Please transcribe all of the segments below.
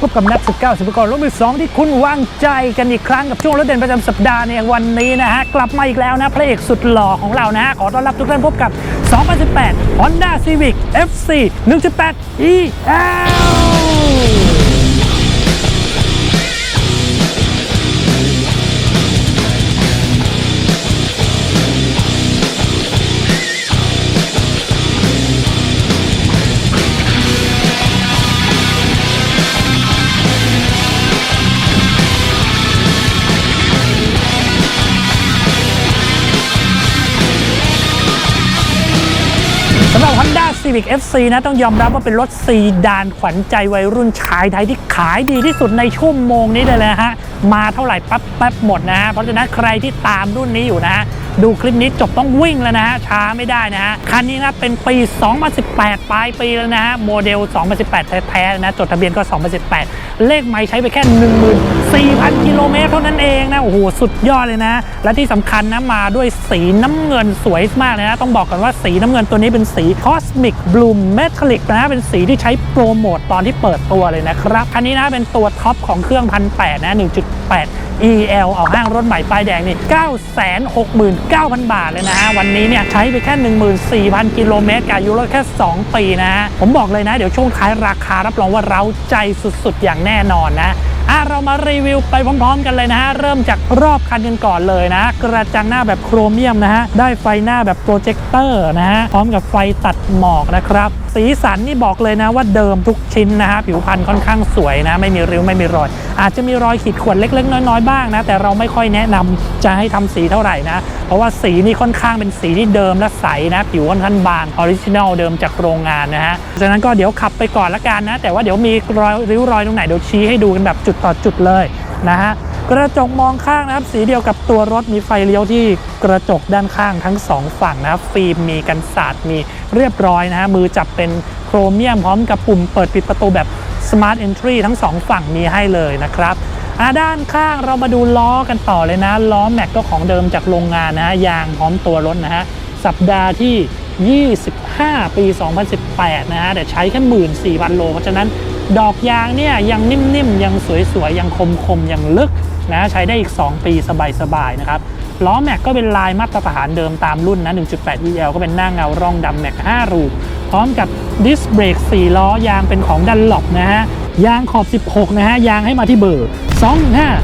พบกับนักสิบเก้าสิบกรรถมือสองที่คุณวางใจกันอีกครั้งกับช่วงรถเด่นประจำสัปดาห์ในวันนี้นะฮะ กลับมาอีกแล้วนะ พระเอกสุดหล่อของเรานะฮะ ขอต้อนรับทุกท่านพบกับ 2018 Honda Civic FC 1.8 EL Honda Civic FC นะต้องยอมรับว่าเป็นรถซีดานขวัญใจวัยรุ่นชายไทยที่ขายดีที่สุดในชั่วโมงนี้เลยนะฮะมาเท่าไหร่ปั๊บแป๊บหมดนะฮะเพราะฉะนั้นใครที่ตามรุ่นนี้อยู่นะฮะดูคลิปนี้จบต้องวิ่งแล้วนะฮะช้าไม่ได้นะฮะคันนี้นะเป็นปี 2018 ปลายปีแล้วนะฮะโมเดล 2018 แท้ๆนะจดทะเบียนก็ 2018 เลขไม่ใช้ไปแค่ 14,000 กิโลเมตรเท่านั้นเองนะโอ้โหสุดยอดเลยนะ และที่สำคัญนะมาด้วยสีน้ำเงินสวยมากเลยนะต้องบอกกันว่าสีน้ำเงินตัวนี้เป็นสี Cosmic Bloom Metallic นะเป็นสีที่ใช้โปรโมตตอนที่เปิดตัวเลยนะครับคันนี้นะเป็นตัวท็อปของเครื่องพันแนะ1.8 8 EL เอาห้างรถใหม่ป้ายแดงนี่ 969,000 บาทเลยนะฮะ วันนี้เนี่ยใช้ไปแค่ 14,000 กิโลเมตรกับอายุรถแค่ 2 ปีนะฮะผมบอกเลยนะ เดี๋ยวช่วงท้ายราคารับรองว่าเราใจสุดๆ อย่างแน่นอนนะอะเรามารีวิวไปพร้อมๆกันเลยนะฮะ เริ่มจากรอบคันกันก่อนเลยนะ กระจังหน้าแบบโครเมียมนะฮะ ได้ไฟหน้าแบบโปรเจคเตอร์นะฮะ พร้อมกับไฟตัดหมอกนะครับสีสันนี่บอกเลยนะว่าเดิมทุกชิ้นนะฮะผิวพรรณค่อนข้างสวยนะ ไม่มีริ้วไม่มีรอย อาจจะมีรอยขีดข่วนเล็ก ๆ น้อยๆบ้างนะแต่เราไม่ค่อยแนะนำจะให้ทำสีเท่าไหร่นะเพราะว่าสีนี่ค่อนข้างเป็นสีที่เดิมและใสนะผิวค่อนข้างบางออริจินัลเดิมจากโรงงานนะฮะฉะนั้นก็เดี๋ยวขับไปก่อนละกันนะ แต่ว่าเดี๋ยวมีรอยริ้วรอยตรงไหนเดี๋ยวชี้ให้ดูกันแบบจุดต่อจุดเลยนะฮะ กระจกมองข้างนะครับ สีเดียวกับตัวรถมีไฟเลี้ยวที่กระจกด้านข้างทั้งสองฝั่งนะครับฟิล์มมีกันสาดมีเรียบร้อยนะฮะมือจับเป็นโครเมียมพร้อมกับปุ่มเปิดปิดประตูแบบ Smart Entry ทั้งสองฝั่งมีให้เลยนะครับอ่าด้านข้างเรามาดูล้อกันต่อเลยนะ ล้อแม็กก็ของเดิมจากโรงงานนะฮะยางพร้อมตัวรถนะฮะสัปดาห์ที่ 25 ปี 2018 นะฮะแต่ใช้แค่14,000โล เพราะฉะนั้นดอกยางเนี่ยยังนิ่มๆ ยังสวยๆ ยังคมๆ ยังลึก นะใช้ได้อีก 2 ปีสบายๆนะครับล้อแม็กก็เป็นลายมาตรฐานเดิมตามรุ่นนะ 1.8 EL ก็เป็นหน้าเงาร่องดำแม็ก 5 รูพร้อมกับดิสเบรก4ล้อยางเป็นของดันหลบนะฮะ ยางขอบ 16 นะฮะ ยางให้มาที่เบอร์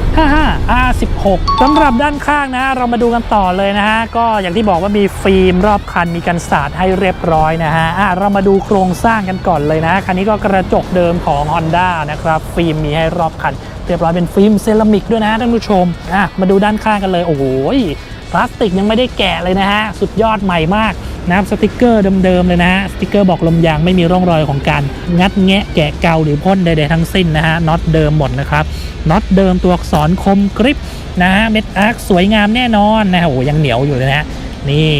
21555 R16 สำหรับด้านข้างนะ เรามาดูกันต่อเลยนะฮะ ก็อย่างที่บอกว่ามีฟิล์มรอบคันมีกันสาดให้เรียบร้อยนะฮะอะเรามาดูโครงสร้างกันก่อนเลยนะ คันนี้ก็กระจกเดิมของ Honda นะครับ ฟิล์มมีให้รอบคัน เรียบร้อยเป็นฟิล์มเซรามิกด้วยนะท่านผู้ชมอะมาดูด้านข้างกันเลย โอ้โหพลาสติกยังไม่ได้แกะเลยนะฮะ สุดยอดใหม่มาก นะครับสติกเกอร์เดิมๆเลยนะฮะสติกเกอร์บอกลมยางไม่มีร่องรอยของการงัดแงะแกะเกาหรือพ่นใดๆทั้งสิ้นนะฮะน็อตเดิมหมดนะครับน็อตเดิมตัวอักษรคมกริบนะฮะเม็ดอาร์คสวยงามแน่นอนนะฮะโอ้ยังเหนียวอยู่เลยนะฮะนี่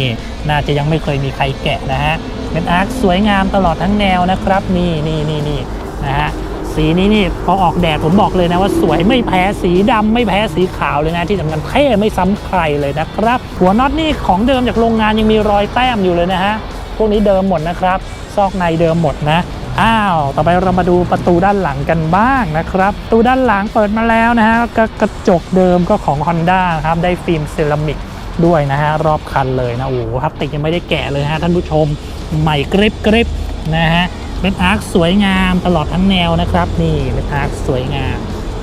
น่าจะยังไม่เคยมีใครแกะนะฮะเม็ดอาร์คสวยงามตลอดทั้งแนวนะครับนี่นี่นี่นี่นะฮะ สีนี้นี่พอออกแดดผมบอกเลยนะว่าสวยไม่แพ้สีดำไม่แพ้สีขาวเลยนะที่สำคัญเท่ไม่ซ้ำใครเลยนะครับ หัวน็อตนี่ของเดิมจากโรงงานยังมีรอยแต้มอยู่เลยนะฮะพวกนี้เดิมหมดนะครับซอกในเดิมหมดนะอ้าว ต่อไปเรามาดูประตูด้านหลังกันบ้างนะครับ ประตูด้านหลังเปิดมาแล้วนะฮะกระกระจกเดิมก็ของ Honda ครับ ได้ฟิล์มเซรามิกด้วยนะฮะ รอบคันเลยนะ โอ้โหพลาสติกยังไม่ได้แกะเลยฮะท่านผู้ชม ใหม่กริบกริบนะฮะ เป็นอาร์คสวยงามตลอดทั้งแนวนะครับนี่เป็นอาร์คสวยงาม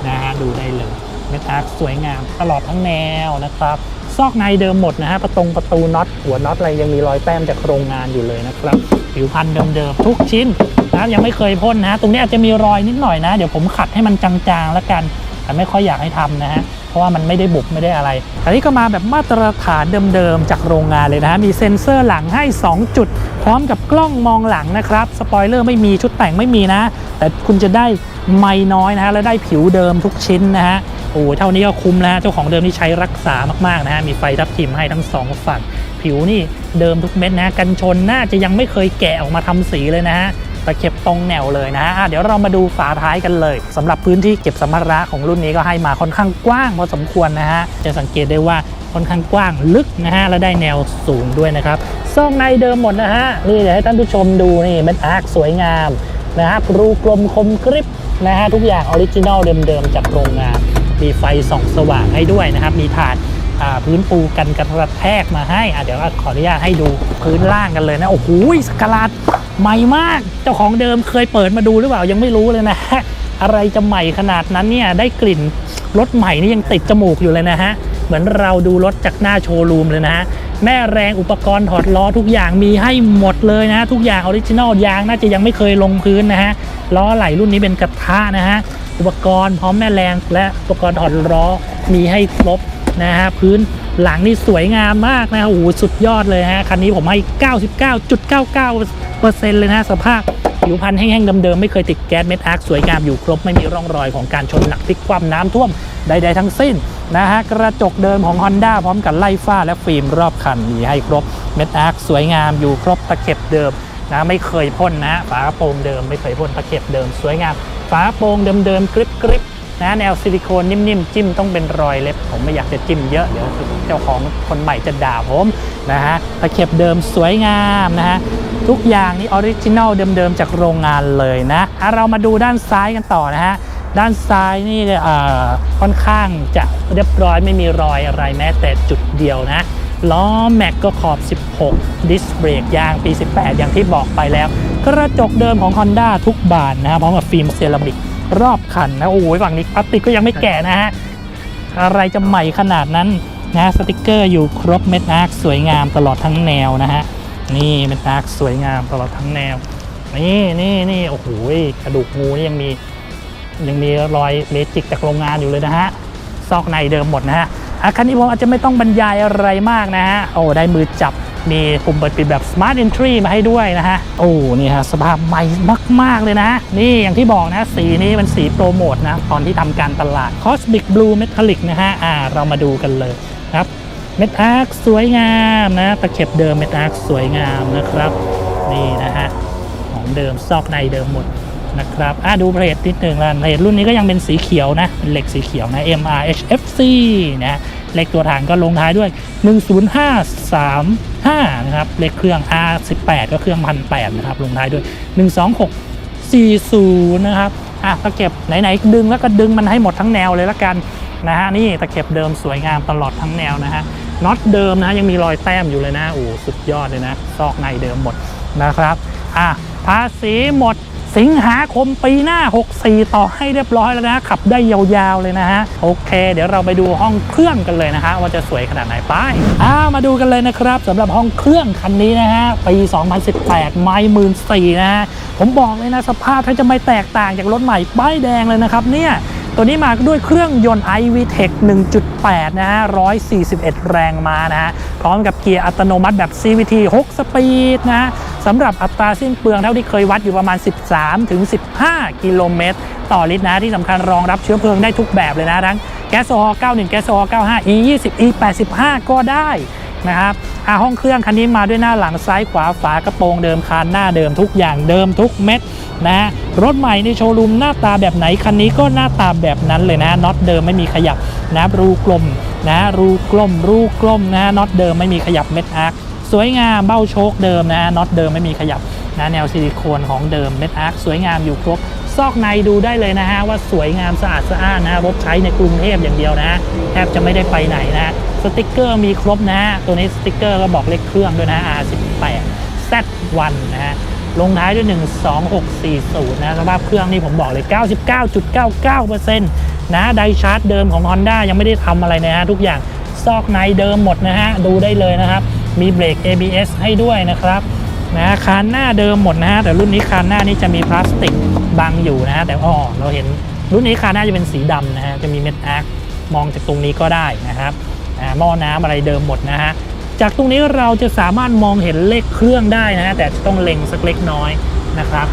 นะฮะดูได้เลยเป็นอาร์คสวยงามตลอดทั้งแนวนะครับซอกในเดิมหมดนะฮะประตงประตูน็อตหัวน็อตอะไรยังมีรอยแต้มจากโครงงานอยู่เลยนะครับผิวพันธ์เดิมๆทุกชิ้นนะครับยังไม่เคยพ่นนะ ตรงนี้อาจจะมีรอยนิดหน่อยนะ เดี๋ยวผมขัดให้มันจางๆแล้วกัน แต่ไม่ค่อยอยากให้ทำนะฮะ ราะว่ามันไม่ได้บุบไม่ได้อะไร อันนี้ก็มาแบบมาตรฐานเดิมๆจากโรงงานเลยนะฮะ มีเซ็นเซอร์หลังให้ 2 จุด พร้อมกับกล้องมองหลังนะครับ สปอยเลอร์ไม่มีชุดแต่งไม่มีนะ แต่คุณจะได้ไม่น้อยนะฮะ และได้ผิวเดิมทุกชิ้นนะฮะ โอ้เท่านี้ก็คุ้มแล้วเจ้าของเดิมที่ใช้รักษามากๆนะฮะ มีไฟทับทิมให้ทั้งสองฝั่ง ผิวนี่เดิมทุกเม็ดนะฮะกันชนน่าจะยังไม่เคยแกะออกมาทำสีเลยนะฮะ ตะเข็บตรงแนวเลยนะฮะเดี๋ยวเรามาดูฝาท้ายกันเลยสำหรับพื้นที่เก็บสัมภาระของรุ่นนี้ก็ให้มาค่อนข้างกว้างพอสมควรนะฮะจะสังเกตได้ว่าค่อนข้างกว้างลึกนะฮะและได้แนวสูงด้วยนะครับซองในเดิมหมดนะฮะนี่เดี๋ยวให้ท่านผู้ชมดูนี่เม็ดอาร์คสวยงามนะครับรูกลมคมกริบนะฮะทุกอย่างออริจินอลเดิมๆจากโรงงานมีไฟส่องสว่างให้ด้วยนะครับ มีถาด พื้นปูกันกระแทกมาให้อะเดี๋ยวขออนุญาตให้ดูพื้นล่างกันเลยนะ โอ้โหสกลาดใหม่มาก เจ้าของเดิมเคยเปิดมาดูหรือเปล่ายังไม่รู้เลยนะ อะไรจะใหม่ขนาดนั้นเนี่ยได้กลิ่นรถใหม่นี่ยังติดจมูกอยู่เลยนะฮะ เหมือนเราดูรถจากหน้าโชว์รูมเลยนะฮะแม่แรงอุปกรณ์ถอดล้อทุกอย่างมีให้หมดเลยนะ ทุกอย่างออริจินอลยางน่าจะยังไม่เคยลงพื้นนะฮะล้อไหลรุ่นนี้เป็นกระทะนะฮะอุปกรณ์พร้อมแม่แรงและอุปกรณ์ถอดล้อมีให้ครบ นะฮะพื้นหลังนี่สวยงามมากนะโอ้โหสุดยอดเลยฮะคันนี้ผมให้ 99.99%เลยนะสภาพผิวพันธุ์แห้งๆเดิมๆไม่เคยติดแก๊สเม็ดอาร์คสวยงามอยู่ครบไม่มีร่องรอยของการชนหนักพลิกคว่ำน้ำท่วมใดๆทั้งสิ้นนะฮะกระจกเดิมของ Honda พร้อมกับไล่ฝ้าและฟิล์มรอบคันมีให้ครบเม็ดอาร์คสวยงามอยู่ครบตะเข็บเดิมนะไม่เคยพ่นนะฮะฝากระโปรงเดิมไม่เคยพ่นตะเข็บเดิม สวยงามฝากระโปรงเดิมๆกริบๆ นะแนวซิลิโคนนิ่มๆ จิ้มต้องเป็นรอยเล็บ ผมไม่อยากจะจิ้มเยอะเดี๋ยวเจ้าของคนใหม่จะด่าผมนะฮะตะเข็บเดิมสวยงามนะฮะทุกอย่างนี่ออริจินัลเดิมๆ จากโรงงานเลยนะอะเรามาดูด้านซ้ายกันต่อนะฮะด้านซ้ายนี่ค่อนข้างจะเรียบร้อยไม่มีรอยอะไรแม้แต่จุดเดียวนะล้อแม็กก็ขอบ 16 ดิสเบรกยางปี 18 อย่างที่บอกไปแล้ว กระจกเดิมของ Honda ทุกบานนะครับพร้อมกับฟิล์มเซรามิก รอบคันนะโอ้ยฝั่งนี้พลาสติกก็ยังไม่แก่นะฮะอะไรจะใหม่ขนาดนั้นนะสติกเกอร์อยู่ครบเม็ดอาร์คสวยงามตลอดทั้งแนวนะฮะนี่เม็ดอาร์คสวยงามตลอดทั้งแนว นี่นี่นี่โอ้โหกระดูกงูนี่ยังมียังมีรอยเมจิกจากโรงงานอยู่เลยนะฮะซอกในเดิมหมดนะฮะอาคันนี้ผมอาจจะไม่ต้องบรรยายอะไรมากนะฮะโอ้ได้มือจับ มีปุ่มเปิดปิดแบบ Smart Entry มาให้ด้วยนะฮะ โอ้ นี่ฮะ สภาพใหม่มาก ๆ เลยนะ นี่อย่างที่บอกนะ สีนี้เป็นสีโปรโมทนะ ตอนที่ทำการตลาด Cosmic Blue Metallic นะฮะ อ่า เรามาดูกันเลยครับเม็ดอาร์คสวยงามนะ ตะเข็บเดิมเม็ดอาร์คสวยงามนะครับ นี่นะฮะ ของเดิมซอกในเดิมหมด นะครับอะดูเพลทนิดหนึ่งละเพลทรุ่นนี้ก็ยังเป็นสีเขียวนะเป็นเหล็กสีเขียวนะ MRHFC นะเลขตัวฐานก็ลงท้ายด้วย 10535 นะครับ เลขเครื่อง R18 ก็เครื่อง1,800นะครับ ลงท้ายด้วย 12640 นะครับ อะตะเข็บไหนๆดึงแล้วก็ดึงมันให้หมดทั้งแนวเลยละกันนะฮะ นี่ตะเข็บเดิมสวยงามตลอดทั้งแนวนะฮะ น็อตเดิมนะฮะยังมีรอยแต้มอยู่เลยนะ โอ้ สุดยอดเลยนะ ซอกในเดิมหมดนะครับ อะภาษีหมด สิงหาคมปีหน้า 64 ต่อให้เรียบร้อยแล้วนะขับได้ยาวๆเลยนะฮะ โอเค เดี๋ยวเราไปดูห้องเครื่องกันเลยนะฮะว่าจะสวยขนาดไหนไปอ่ามาดูกันเลยนะครับสำหรับห้องเครื่องคันนี้นะฮะปี 2018 ไม่หมื่นสี่นะฮะผมบอกเลยนะสภาพถ้าจะไม่แตกต่างจากรถใหม่ป้ายแดงเลยนะครับเนี่ยตัวนี้มาด้วยเครื่องยนต์ iVTEC 1.8 นะฮะ 141 แรงม้านะฮะ พร้อมกับเกียร์อัตโนมัติแบบ CVT 6 สปีดนะ สำหรับอัตราสิ้นเปลืองเท่าที่เคยวัดอยู่ประมาณ 13ถึง15 กิโลเมตร ต่อลิตรนะที่สำคัญรองรับเชื้อเพลิงได้ทุกแบบเลยนะทั้งแก๊สโซฮอล์91 แก๊สโซฮอล์95 E 20 E 85ก็ได้นะครับอาห้องเครื่องคันนี้มาด้วยหน้าหลังซ้ายขวาฝากระโปรงเดิมคานหน้าเดิมทุกอย่างเดิมทุกเม็ดนะฮะรถใหม่ในโชว์รูมหน้าตาแบบไหนคันนี้ก็หน้าตาแบบนั้นเลยนะน็อตเดิมไม่มีขยับนะรูกลมนะรูกลมรูกลมนะน็อตเดิมไม่มีขยับเม็ดอาร์ค สวยงามเบ้าโชคเดิมนะน็อตเดิมไม่มีขยับนะแนวซิลิโคนของเดิมเม็ดอาร์คสวยงามอยู่ครบ ซอกในดูได้เลยนะฮะว่าสวยงามสะอาดสะอ้านนะรถใช้ในกรุงเทพอย่างเดียวนะแทบจะไม่ได้ไปไหนนะสติกเกอร์มีครบนะฮะตัวนี้สติกเกอร์ก็บอกเลขเครื่องด้วยนะ R18 Z1 นะฮะลงท้ายด้วย 12640 นะสภาพเครื่องนี่ผมบอกเลย 99.99%นะไดชาร์จเดิมของ Honda ยังไม่ได้ทำอะไรนะฮะทุกอย่างซอกในเดิมหมดนะฮะดูได้เลยนะครับ มีเบรก ABS ให้ด้วยนะครับนะคานหน้าเดิมหมดนะฮะแต่รุ่นนี้คานหน้านี่จะมีพลาสติกบังอยู่นะฮะแต่อ๋อเราเห็นรุ่นนี้คานหน้าจะเป็นสีดำนะฮะจะมีเม็ดอาร์คมองจากตรงนี้ก็ได้นะครับอ่าหม้อน้ำอะไรเดิมหมดนะฮะจากตรงนี้เราจะสามารถมองเห็นเลขเครื่องได้นะฮะแต่ต้องเล็งสักเล็กน้อยนะครับ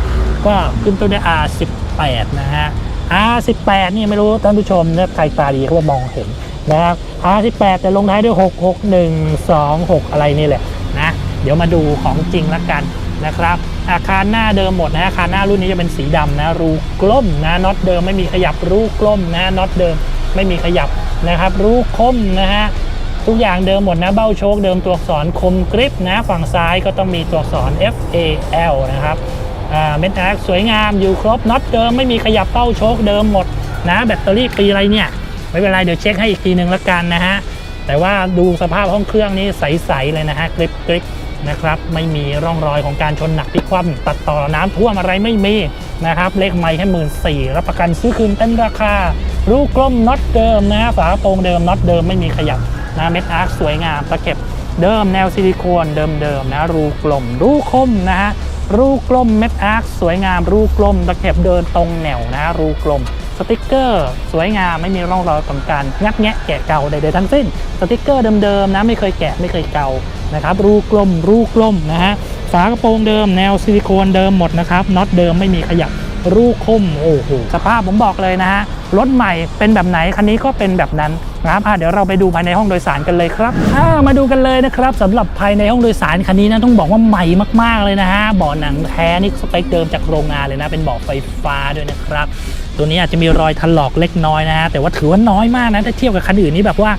ก็ขึ้นต้นด้วย R18 นะฮะ R18 นี่ไม่รู้ท่านผู้ชมถ้าใครตาดีเขาจะมองเห็น นะครับ R18 แต่ลงท้ายด้วย 66126 อะไรนี่แหละนะ เดี๋ยวมาดูของจริงละกันนะครับ อาคารหน้าเดิมหมดนะอาคารหน้ารุ่นนี้จะเป็นสีดำนะ รูกล้มนะน็อตเดิมไม่มีขยับรูกล้มนะน็อตเดิมไม่มีขยับนะครับ รูคมนะฮะทุกอย่างเดิมหมดนะ เบ้าโชคเดิมตัวอักษรคมกริปนะ ฝั่งซ้ายก็ต้องมีตัวอักษร F A L นะครับเม็ดแอคสวยงามอยู่ครบน็อตเดิมไม่มีขยับเป้าโชคเดิมหมดนะ แบตเตอรี่ปีอะไรเนี่ย ไม่เป็นไรเดี๋ยวเช็คให้อีกทีหนึ่งละกันนะฮะแต่ว่าดูสภาพห้องเครื่องนี้ใสๆเลยนะฮะกริบกริบนะครับไม่มีร่องรอยของการชนหนักพลิกคว่ำตัดต่อน้ำท่วมอะไรไม่มีนะครับเลขไม่แค่หมื่นสี่รับประกันซื้อคืนเต็มราคา รูกลมน็อตเดิมนะฝากระโปรงเดิมน็อตเดิมไม่มีขยับนะเม็ดอาร์คสวยงามตะเข็บเดิมแนวซิลิโคนเดิมๆนะรูกลมรูคมนะฮะรูกลมเม็ดอาร์คสวยงามรูกลมตะเข็บเดินตรงแนวนะรูกลม ติกเกอร์ สวยงามไม่มีร่องรอยของการงัดแงะแกะเก่าใดๆทั้งสิ้น สติกเกอร์เดิมๆนะไม่เคยแกะไม่เคยเก่านะครับรูกลมรูกลมนะฮะฝากระโปรงเดิมแนวซิลิโคนเดิมหมดนะครับน็อตเดิมไม่มีขยับรูคมโอ้โหสภาพผมบอกเลยนะฮะรถใหม่เป็นแบบไหนคันนี้ก็เป็นแบบนั้นนะครับเดี๋ยวเราไปดูภายในห้องโดยสารกันเลยครับามาดูกันเลยนะครับสำหรับภายในห้องโดยสารคันนี้นะต้องบอกว่าใหม่มากๆเลยนะฮะเบาะหนังแท้นี่สเปคเดิมจากโรงงานเลยนะเป็นเบาะไฟฟ้าด้วยนะครับ ตัวนี้อาจจะมีรอยถลอกเล็กน้อยนะฮะแต่ว่าถือว่าน้อยมากนะถ้าเทียบกับคันอื่นนี่แบบว่า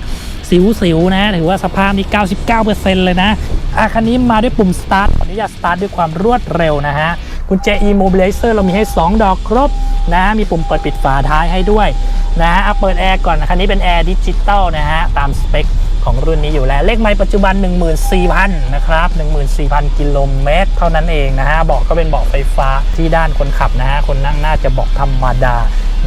สิวๆนะถือว่าสภาพนี่99%เลยนะอะคันนี้มาด้วยปุ่ม start ขออนุญาต start ด้วยความรวดเร็วนะฮะกุญแจ e-mobilizer เรามีให้ 2 ดอกครบนะมีปุ่มเปิดปิดฝาท้ายให้ด้วยนะฮะอะเปิดแอร์ก่อนคันนี้เป็นแอร์ดิจิตอลนะฮะตามสเปค ของรุ่นนี้อยู่แล้วเลขไมล์ปัจจุบัน 14,000นะครับ14,000 กิโลเมตร เท่านั้นเองนะฮะเบาะก็เป็นเบาะไฟฟ้าที่ด้านคนขับนะฮะคนนั่งน่าจะเบาะธรรมดา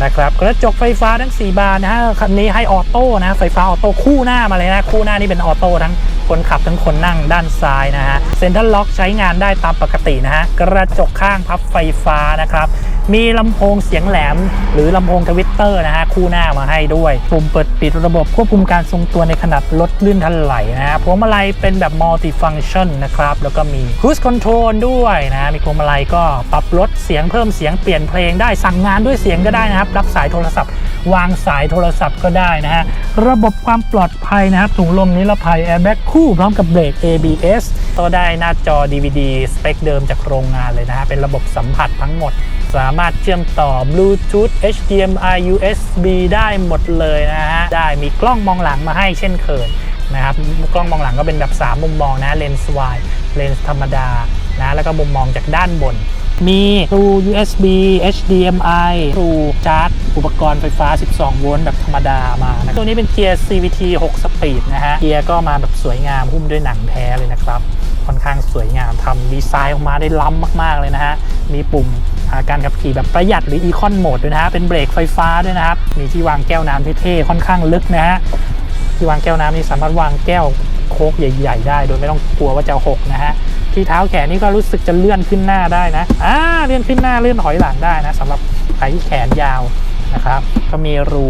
นะครับกระจกไฟฟ้าทั้ง 4 บานนะฮะคันนี้ให้ออโต้นะไฟฟ้าออโต้คู่หน้ามาเลยนะคู่หน้านี่เป็นออโต้ทั้งคนขับทั้งคนนั่งด้านซ้ายนะฮะเซ็นทรัลล็อกใช้งานได้ตามปกตินะฮะกระจกข้างพับไฟฟ้านะครับ มีลำโพงเสียงแหลม หรือลำโพงทวิตเตอร์นะฮะคู่หน้ามาให้ด้วย ปุ่มเปิดปิดระบบควบคุมการทรงตัวในขนาดลดลื่นทันไหลนะฮะพวงมาลัยเป็นแบบมัลติฟังชันนะครับ แล้วก็มี cruise control ด้วยนะ มีพวงมาลัยก็ปรับลดเสียงเพิ่มเสียงเปลี่ยนเพลงได้สั่งงานด้วยเสียงก็ได้นะครับ รับสายโทรศัพท์ วางสายโทรศัพท์ก็ได้นะฮะระบบความปลอดภัยนะครับถุงลมนิรภัย airbag คู่พร้อมกับเบรก ABS ก็ได้หน้าจอ DVD สเปคเดิมจากโรงงานเลยนะฮะเป็นระบบสัมผัสทั้งหมด สามารถเชื่อมต่อ Bluetooth HDMI USB ได้หมดเลยนะฮะ ได้มีกล้องมองหลังมาให้เช่นเคยนะครับ กล้องมองหลังก็เป็นแบบ 3 มุมมองนะเลนส์วายเลนส์ธรรมดานะแล้วก็มุมมองจากด้านบน มีรู USB HDMI รูชาร์จอุปกรณ์ไฟฟ้า 12 โวลต์แบบธรรมดามานะตัวนี้เป็นเกียร์ CVT 6 สปีดนะฮะ เกียร์ก็มาแบบสวยงามหุ้มด้วยหนังแท้เลยนะครับ ค่อนข้างสวยงามทำดีไซน์ออกมาได้ล้ำมาก ๆ เลยนะฮะ มีปุ่มาการขับขี่แบบประหยัดหรือ Econ Mode ด้วยนะฮะ เป็นเบรกไฟฟ้าด้วยนะครับ มีที่วางแก้วน้ำเท่ๆค่อนข้างลึกนะฮะ ที่วางแก้วน้ำนี่สามารถวางแก้วโคกใหญ่ ๆ ได้ โดยไม่ต้องกลัวว่าจะหกนะฮะที่เท้าแขนนี่ก็รู้สึกจะเลื่อนขึ้นหน้าได้นะอ่าเลื่อนขึ้นหน้าเลื่อนถอยหลังได้นะสำหรับใครที่แขนยาวนะครับ ก็มีรู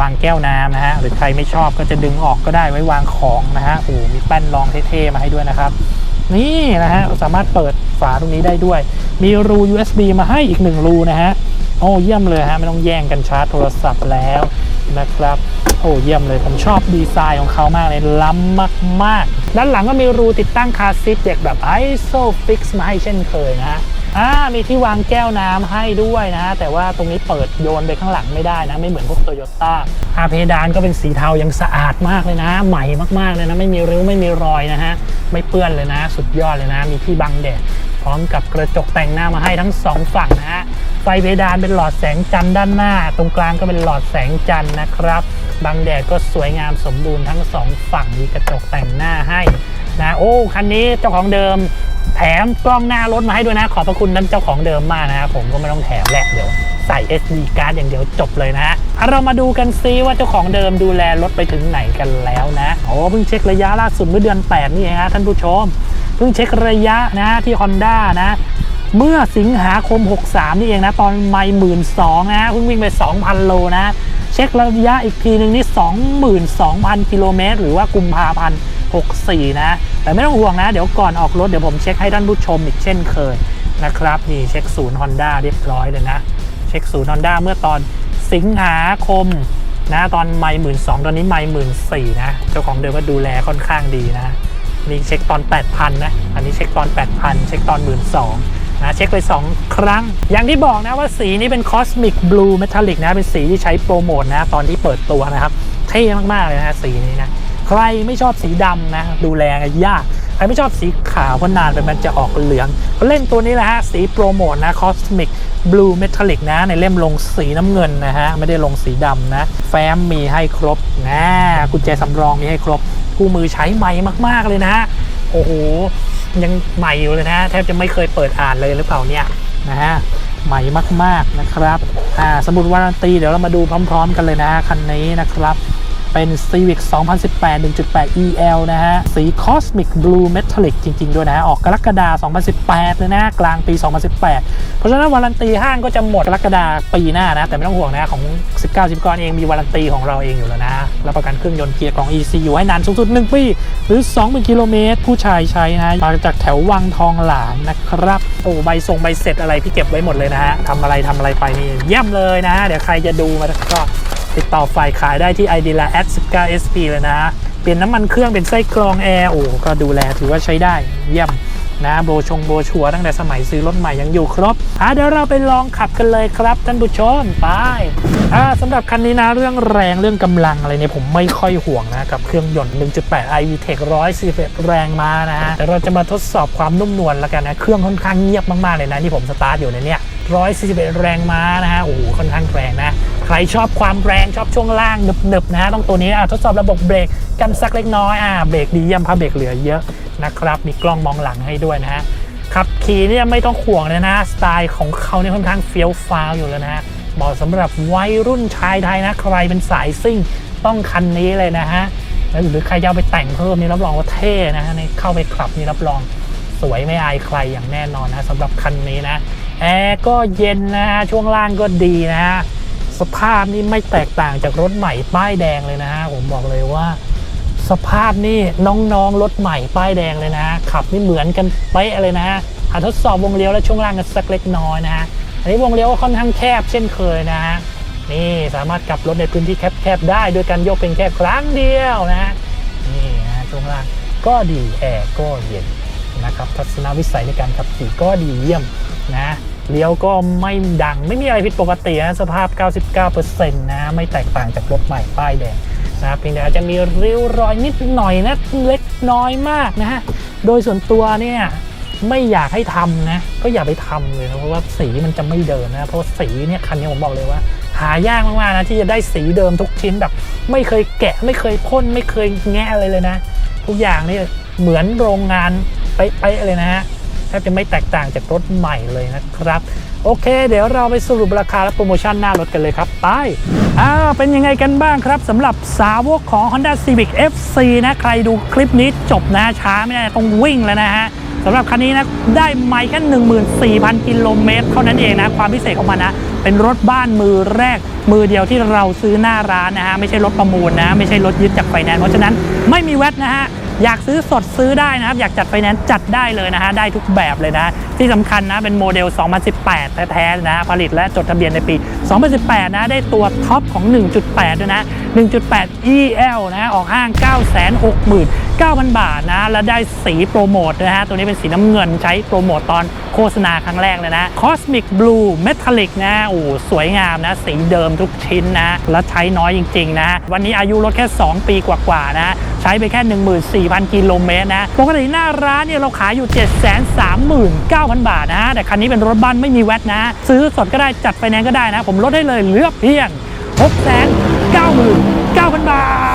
วางแก้วน้ำนะฮะ หรือใครไม่ชอบก็จะดึงออกก็ได้ไว้วางของนะฮะ โอ้มีแป้นรองเท่ๆมาให้ด้วยนะครับ นี่นะฮะสามารถเปิดฝาตรงนี้ได้ด้วย มีรู USB มาให้อีกหนึ่งรูนะฮะโอ้เยี่ยมเลยฮะไม่ต้องแย่งกันชาร์จโทรศัพท์แล้วนะครับโอ้เยี่ยมเลยผมชอบดีไซน์ของเขามากเลยล้ำมากๆ ด้านหลังก็มีรูติดตั้งคาซิทเด็กแบบ ISOFIX มาให้เช่นเคยนะฮะ อ่ามีที่วางแก้วน้ำให้ด้วยนะ แต่ว่าตรงนี้เปิดโยนไปข้างหลังไม่ได้นะ ไม่เหมือนพวกโตโยต้าอาเพดานก็เป็นสีเทายังสะอาดมากเลยนะ ใหม่มากๆเลยนะ ไม่มีริ้วไม่มีรอยนะฮะ ไม่เปื้อนเลยนะ สุดยอดเลยนะ มีที่บังแดดพร้อมกับกระจกแต่งหน้ามาให้ทั้งสองฝั่งนะฮะ ไฟเพดานเป็นหลอดแสงจันทร์ด้านหน้า ตรงกลางก็เป็นหลอดแสงจันทร์นะครับ บังแดดก็สวยงามสมบูรณ์ทั้งสองฝั่งมีกระจกแต่งหน้าให้ นะโอ้คันนี้เจ้าของเดิม แถมกล้องหน้ารถมาให้ด้วยนะ ขอบพระคุณท่านเจ้าของเดิมมากนะครับผมก็ไม่ต้องแถมแหละเดี๋ยวใส่ SD card อย่างเดียวจบเลยนะฮะอะเรามาดูกันซิว่าเจ้าของเดิมดูแลรถไปถึงไหนกันแล้วนะโอ้เพิ่งเช็คระยะล่าสุดเมื่อเดือน 8 นี่เองฮะท่านผู้ชม เพิ่งเช็คระยะนะที่ Honda นะเมื่อสิงหาคม 63 นี่เองนะ ตอนไม่หมื่นสองนะเพิ่งวิ่งไป 2,000 โลนะ เช็คระยะอีกทีหนึ่งนี่ 22,000 กิโลเมตร หรือว่ากุมภาพันธ์ 64 นะ แต่ไม่ต้องห่วงนะ เดี๋ยวก่อนออกรถ เดี๋ยวผมเช็คให้ท่านผู้ชมอีกเช่นเคยนะครับ นี่เช็คศูนย์ Honda เรียบร้อยเลยนะ เช็คศูนย์ Honda เมื่อตอนสิงหาคมนะตอนไม่หมื่นสองตอนนี้ไม่หมื่นสี่นะ เจ้าของเดิมก็ดูแลค่อนข้างดีนะนี่เช็คตอน 8,000 นะ อันนี้เช็คตอน 8,000 เช็คตอน 12,000นะเช็คไป 2 ครั้ง อย่างที่บอกนะว่าสีนี้เป็น Cosmic Blue Metallic นะ เป็นสีที่ใช้โปรโมทนะ ตอนที่เปิดตัวนะครับ เท่มาก ๆ เลยนะ สีนี้นะ ใครไม่ชอบสีดำนะดูแลยากใครไม่ชอบสีขาวเพราะนานไปมันจะออกเหลืองก็เล่นตัวนี้แหละฮะสีโปรโมทนะ Cosmic Blue Metallic นะ ในเล่มลงสีน้ำเงินนะฮะ ไม่ได้ลงสีดำนะ แฟ้มมีให้ครบนะกุญแจสำรองมีให้ครบคู่มือใช้ใหม่มาก ๆ เลยนะฮะ โอ้โห ยังใหม่อยู่เลยนะ แทบจะไม่เคยเปิดอ่านเลยหรือเปล่าเนี่ยนะฮะใหม่มาก ๆ นะครับ อ่าสมุดวารันตีเดี๋ยวเรามาดูพร้อม ๆ กันเลยนะฮะคันนี้นะครับ เป็น Civic 2018 1.8 EL นะฮะ สี Cosmic Blue Metallic จริง ๆ ด้วยนะฮะ ออกกรกฎาคม2018 เลยนะ กลางปี 2018 เพราะฉะนั้นวารันตีห้างก็จะหมดกรกฎาคมปีหน้านะ แต่ไม่ต้องห่วงนะของ 19 10ก้อนเองมีวารันตีของเราเองอยู่แล้วนะ รับประกันเครื่องยนต์เกียร์กล่อง ECU ให้นานสูงสุด 1 ปี หรือ 20,000 กิโลเมตร ผู้ชายใช้นะมาจากแถววังทองหลางนะครับ โอ้ใบส่งใบเสร็จอะไรพี่เก็บไว้หมดเลยนะฮะทำอะไรทำอะไรไปนี่เยี่ยมเลยนะฮะเดี๋ยวใครจะดูมาก็ ติดต่อฝ่ายขายได้ที่ ID ละ at 19 SP เลยนะ เปลี่ยนน้ำมันเครื่องเป็นไส้กรองแอร์โอ้ก็ดูแลถือว่าใช้ได้เยี่ยมนะโบชงโบชัวตั้งแต่สมัยซื้อรถใหม่ยังอยู่ครบอะเดี๋ยวเราไปลองขับกันเลยครับท่านผู้ชมไปอ่าสำหรับคันนี้นะเรื่องแรงเรื่องกำลังอะไรเนี่ยผมไม่ค่อยห่วงนะ กับเครื่องยนต์ 1.8 i VTEC 141 แรงมานะฮะแต่เราจะมาทดสอบความนุ่มนวลแล้วกันนะ เครื่องค่อนข้างเงียบมากๆเลยนะที่ผมสตาร์ทอยู่ในเนี่ย 141 แรงม้านะฮะโอ้โหค่อนข้างแรงนะ ใครชอบความแรงชอบช่วงล่างหนึบๆนะฮะต้องตัวนี้อะทดสอบระบบเบรกกันสักเล็กน้อยอ่าเบรกดีเยี่ยมพาเบรกเหลือเยอะนะครับมีกล้องมองหลังให้ด้วยนะฮะขับขี่เนี่ยไม่ต้องห่วงเลยนะสไตล์ของเขาเนี่ยค่อนข้างเฟี้ยวฟ้าวอยู่แล้วนะฮะเหมาะสำหรับวัยรุ่นชายไทยนะใครเป็นสายซิ่งต้องคันนี้เลยนะฮะหรือใครจะเอาไปแต่งเพิ่มนี่รับรองว่าเท่นะฮะในเข้าไปขับนี่รับรองสวยไม่อายใครอย่างแน่นอนนะสำหรับคันนี้นะ แอร์ก็เย็นนะฮะช่วงล่างก็ดีนะฮะสภาพนี่ไม่แตกต่างจากรถใหม่ป้ายแดงเลยนะฮะผมบอกเลยว่า สภาพนี่น้องๆรถใหม่ป้ายแดงเลยนะฮะขับนี่เหมือนกันเป๊ะเลยนะฮะทดสอบวงเลี้ยวและช่วงล่างกันสักเล็กน้อยนะฮะอันนี้วงเลี้ยวก็ค่อนข้างแคบเช่นเคยนะฮะนี่สามารถกลับรถในพื้นที่แคบๆได้โดยการยกเป็นแค่ครั้งเดียวนะฮะนี่นะช่วงล่างก็ดีแอร์ก็เย็น นะครับทัศนวิสัยในการขับขี่ก็ดีเยี่ยมนะเลี้ยวก็ไม่ดังไม่มีอะไรผิดปกตินะสภาพ 99%นะไม่แตกต่างจากรถใหม่ป้ายแดงนะเพียงแต่อาจจะมีริ้วรอยนิดหน่อยนะเล็กน้อยมากนะฮะโดยส่วนตัวเนี่ยไม่อยากให้ทำนะก็อย่าไปทำเลยนะเพราะว่าสีมันจะไม่เดินนะเพราะสีเนี่ยคันนี้ผมบอกเลยว่า หายากมากๆนะที่จะได้สีเดิมทุกชิ้นแบบ ไม่เคยแกะไม่เคยพ่นไม่เคยแงะอะไรเลยนะ ทุกอย่างนี่เหมือนโรงงาน เป๊ะๆเลยนะฮะแทบจะไม่แตกต่างจากรถใหม่เลยนะครับ โอเค เดี๋ยวเราไปสรุปราคาและโปรโมชั่นหน้ารถกันเลยครับไปอ้าวเป็นยังไงกันบ้างครับสำหรับสาวกของ Honda Civic FC นะ ใครดูคลิปนี้จบนะช้าไม่ได้ต้องวิ่งแล้วนะฮะสำหรับคันนี้นะได้ไม่แค่ 14,000 กิโลเมตรเท่านั้นเองนะ ความพิเศษของมันนะ เป็นรถบ้านมือแรก มือเดียวที่เราซื้อหน้าร้านนะฮะ ไม่ใช่รถประมูลนะ ไม่ใช่รถยึดจากไฟแนนซ์เพราะฉะนั้นไม่มีแวตนะฮะ อยากซื้อสดซื้อได้นะครับ อยากจัดไฟแนนซ์จัดได้เลยนะฮะ ได้ทุกแบบเลยนะ ที่สำคัญนะ เป็นโมเดล 2018 แท้ๆนะ ผลิตและจดทะเบียนในปี 2018 นะ ได้ตัวท็อปของ 1.8 ด้วยนะ 1.8 EL นะ ออกห้าง9,000 บาทนะ และได้สีโปรโมทนะฮะ ตัวนี้เป็นสีน้ำเงินใช้โปรโมทตอนโฆษณาครั้งแรกเลยนะ Cosmic Blue Metallic นะโอ้สวยงามนะ สีเดิมทุกชิ้นนะ และใช้น้อยจริง ๆ นะ วันนี้อายุรถแค่ 2 ปีกว่า ๆ นะ ใช้ไปแค่ 14,000 กิโลเมตรนะปกติหน้าร้านเนี่ยเราขายอยู่ 739,000 บาทนะ แต่คันนี้เป็นรถบ้านไม่มีแวตนะ ซื้อสดก็ได้จัดไฟแนนซ์ก็ได้นะ ผมลดให้เลยเหลือเพียง699,000 บาท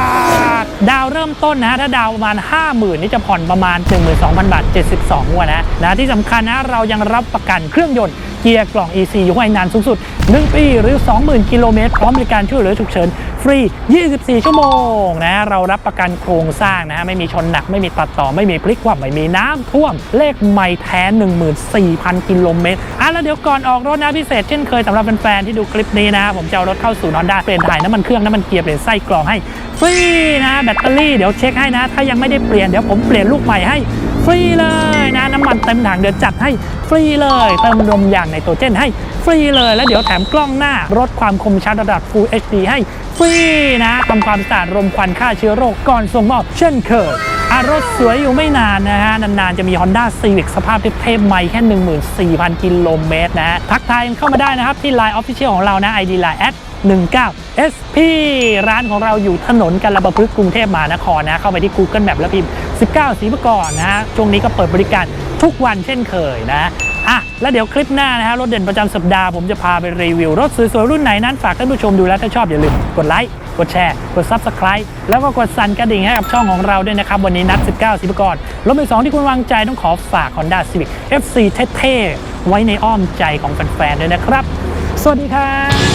ดาวเริ่มต้นนะถ้าดาวประมาณ 50,000 นี่จะผ่อนประมาณ 12,000 บาท 72งวดนะนะที่สำคัญนะเรายังรับประกันเครื่องยนต์ เกียร์กล่อง EC อยู่ให้นานสูงสุด 1 ปีหรือ 20,000 กิโลเมตร พร้อมบริการช่วยเหลือฉุกเฉิน ฟรี 24 ชั่วโมงนะเรารับประกันโครงสร้างนะฮะไม่มีชนหนักไม่มีตัดต่อไม่มีพลิกคว่ำไม่มีน้ำท่วม เลขไม่แท้ 14,000 กิโลเมตรอะแล้วเดี๋ยวก่อนออกรถนะพิเศษเช่นเคยสำหรับแฟนๆที่ดูคลิปนี้นะผมจะเอารถเข้าสู่นอนได้เปลี่ยนถ่ายน้ำมันเครื่องน้ำมันเกียร์เปลี่ยนไส้กรองให้ฟรีนะแบตเตอรี่เดี๋ยวเช็คให้นะ ถ้ายังไม่ได้เปลี่ยนเดี๋ยวผมเปลี่ยนลูกใหม่ให้ รีเลยนะน้ำมันเต็มถังเดี๋ยวจัดให้ฟรีเลย เติมลมยางในตัวเจนให้ฟรีเลยแล้วเดี๋ยวแถมกล้องหน้ารถความคมชัดระดับ Full HD ให้ฟรีนะทำความสะอาดรมควันฆ่าเชื้อโรคก่อนส่งมอบเช่นเคยอารถสวยอยู่ไม่นานนะฮะ นานๆ จะมี Honda Civic สภาพเทพใหม่แค่ 14,000 กิโลเมตรนะฮะ ทักทายเข้ามาได้นะครับ ที่ Line Official ของเรานะ ID Line 19 SP ร้านของเราอยู่ถนนกันระบพฤกษ์กรุงเทพมหานครนะ เข้าไปที่ Google Map แล้วพิมพ์ 19 สีประกรนะฮะช่วงนี้ก็เปิดบริการทุกวันเช่นเคยนะอะแล้วเดี๋ยวคลิปหน้านะฮะรถเด่นประจำสัปดาห์ผมจะพาไปรีวิว รถสวยๆ รุ่นไหนนั้นฝากท่านผู้ชมดูแล้วถ้าชอบอย่าลืมกดไลค์กดแชร์ กด Subscribe แล้วก็กดสั่นกระดิ่งให้กับช่องของเราด้วยนะครับ วันนี้นัด 19สีประกรรถมือสองที่คุณวางใจต้องขอฝาก Honda Civic FC เท่ๆ ไว้ในอ้อมใจของแฟนๆด้วยนะครับ สวัสดีครับ